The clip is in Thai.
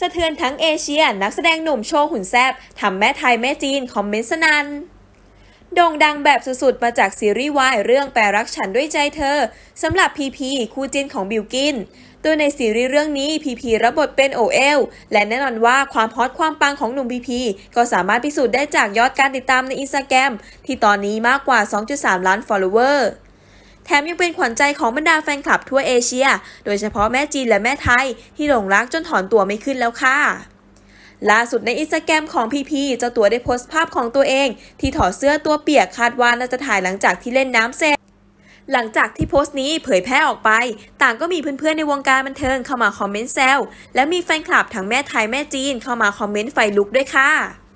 สะเทือนทั้งเอเชียนักแสดงหนุ่มโชว์หุ่นแซบทำแม่ไทยแม่จีนคอมเมนต์สนันโด่งดังแบบสุดๆ มาจากซีรีส์วายเรื่องแปรรักฉันด้วยใจเธอสำหรับพีพีคู่จิ้นของบิวกินโดยในซีรีส์เรื่องนี้พีพีรับบทเป็นโอเอลและแน่นอนว่าความฮอตความปังของหนุ่มพีพีก็สามารถพิสูจน์ได้จากยอดการติดตามในอินสตาแกรมที่ตอนนี้มากกว่า 2.3 ล้าน follower แถมยังเป็นขวัญใจของบรรดาแฟนคลับทั่วเอเชีย โดยเฉพาะแม่จีนและแม่ไทย ที่หลงรักจนถอนตัวไม่ขึ้นแล้วค่ะล่าสุดในอินสตาแกรมของพีพีเจ้าตัวได้โพสต์ภาพของตัวเอง ที่ถอดเสื้อตัวเปียกคาดว่าน่าจะถ่ายหลังจากที่เล่นน้ำเสร็จหลังจากที่โพสต์นี้เผยแพร่ออกไป ต่างก็มีเพื่อนๆในวงการบันเทิงเข้ามาคอมเมนต์แซวและมีแฟนคลับทั้งแม่ไทยแม่จีนเข้ามาคอมเมนต์ไฟลุกด้วยค่ะ